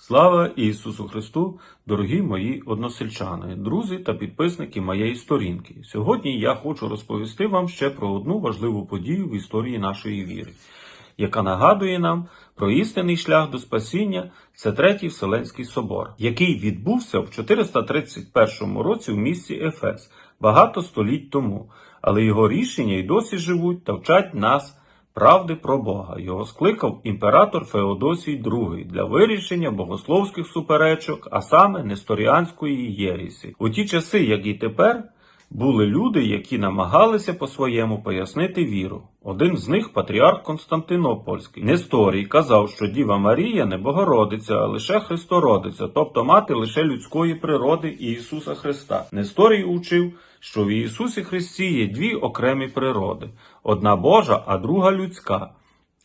Слава Ісусу Христу, дорогі мої односельчани, друзі та підписники моєї сторінки. Сьогодні я хочу розповісти вам ще про одну важливу подію в історії нашої віри, яка нагадує нам про істинний шлях до спасіння. Це Третій Вселенський собор, який відбувся в 431 році в місті Ефес багато століть тому, але його рішення й досі живуть та вчать нас правди про Бога. Його скликав імператор Феодосій II для вирішення богословських суперечок, а саме Несторіанської єрісі. У ті часи, як і тепер, були люди, які намагалися по-своєму пояснити віру. Один з них патріарх Константинопольський. Несторій казав, що Діва Марія не Богородиця, а лише Христородиця, тобто мати лише людської природи Ісуса Христа. Несторій учив, що в Ісусі Христі є дві окремі природи: одна Божа, а друга людська.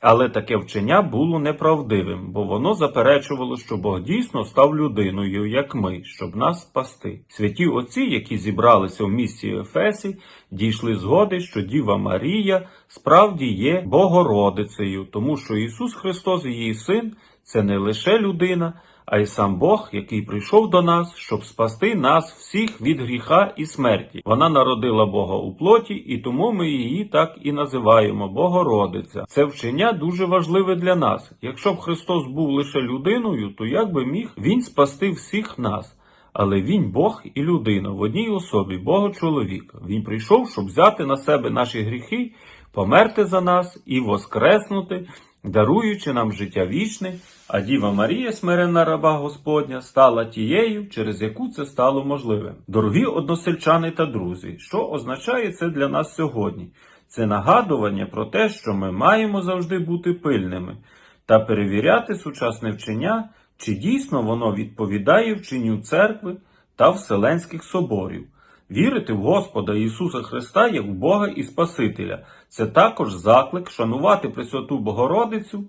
Але таке вчення було неправдивим, бо воно заперечувало, що Бог дійсно став людиною, як ми, щоб нас спасти. Святі отці, які зібралися в місті Ефесі, дійшли згоди, що Діва Марія справді є Богородицею, тому що Ісус Христос, її син, це не лише людина, а й сам Бог, який прийшов до нас, щоб спасти нас всіх від гріха і смерті. Вона народила Бога у плоті, і тому ми її так і називаємо Богородиця. Це вчення дуже важливе для нас. Якщо б Христос був лише людиною, то як би міг він спасти всіх нас? Але він Бог і людина в одній особі, Бога чоловіка. Він прийшов, щоб взяти на себе наші гріхи, померти за нас і воскреснути, даруючи нам життя вічне. А Діва Марія, смиренна раба Господня, стала тією, через яку це стало можливим. Дорогі односельчани та друзі, що означає це для нас сьогодні? Це нагадування про те, що ми маємо завжди бути пильними та перевіряти сучасне вчення, чи дійсно воно відповідає вченню церкви та Вселенських соборів. Вірити в Господа Ісуса Христа як в Бога і Спасителя. Це також заклик шанувати Пресвяту Богородицю,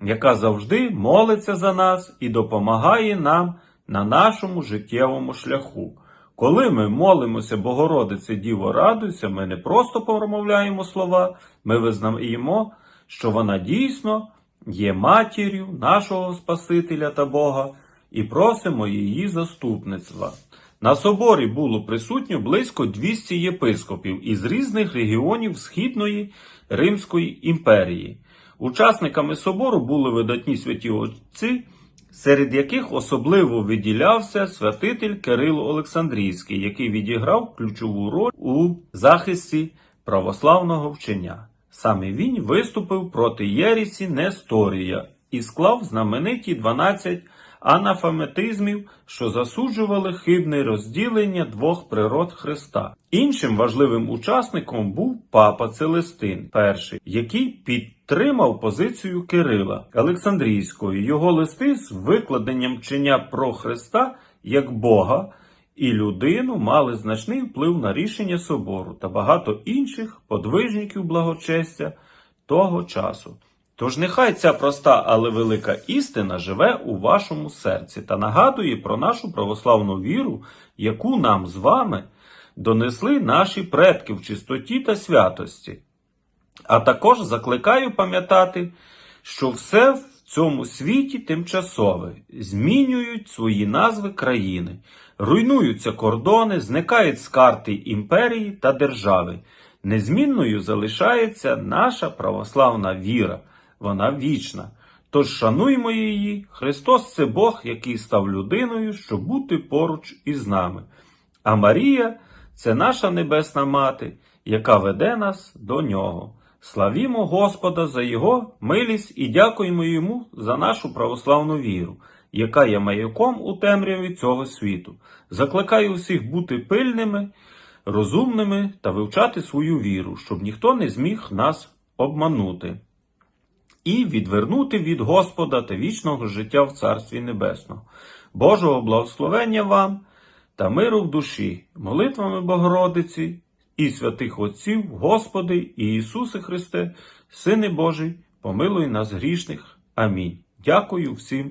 яка завжди молиться за нас і допомагає нам на нашому життєвому шляху. Коли ми молимося Богородице Діво радуйся, ми не просто промовляємо слова, ми визнаємо, що вона дійсно є матір'ю нашого Спасителя та Бога і просимо її заступництва. На соборі було присутньо близько 200 єпископів із різних регіонів Східної Римської імперії. Учасниками собору були видатні святі отці, серед яких особливо виділявся святитель Кирило Олександрійський, який відіграв ключову роль у захисті православного вчення. Саме він виступив проти Єрісі Несторія і склав знамениті 12 анафеметизмів, що засуджували хибне розділення двох природ Христа. Іншим важливим учасником був папа Целестин І, який підтримав позицію Кирила Олександрійського. Його листи з викладенням вчення про Христа як Бога і людину мали значний вплив на рішення собору та багато інших подвижників благочестя того часу. Тож нехай ця проста, але велика істина живе у вашому серці та нагадує про нашу православну віру, яку нам з вами донесли наші предки в чистоті та святості. А також закликаю пам'ятати, що все в цьому світі тимчасове, змінюють свої назви країни, руйнуються кордони, зникають з карти імперії та держави. Незмінною залишається наша православна віра, вона вічна. Тож шануймо її, Христос це Бог, який став людиною, щоб бути поруч із нами. А Марія це наша небесна мати, яка веде нас до нього. Славімо Господа за Його милість і дякуємо Йому за нашу православну віру, яка є маяком у темряві цього світу. Закликаю усіх бути пильними, розумними та вивчати свою віру, щоб ніхто не зміг нас обманути. І відвернути від Господа та вічного життя в Царстві Небесного. Божого благословення вам та миру в душі, молитвами Богородиці і святих Отців, Господи і Ісусе Христе, Сини Божий, помилуй нас грішних. Амінь. Дякую всім.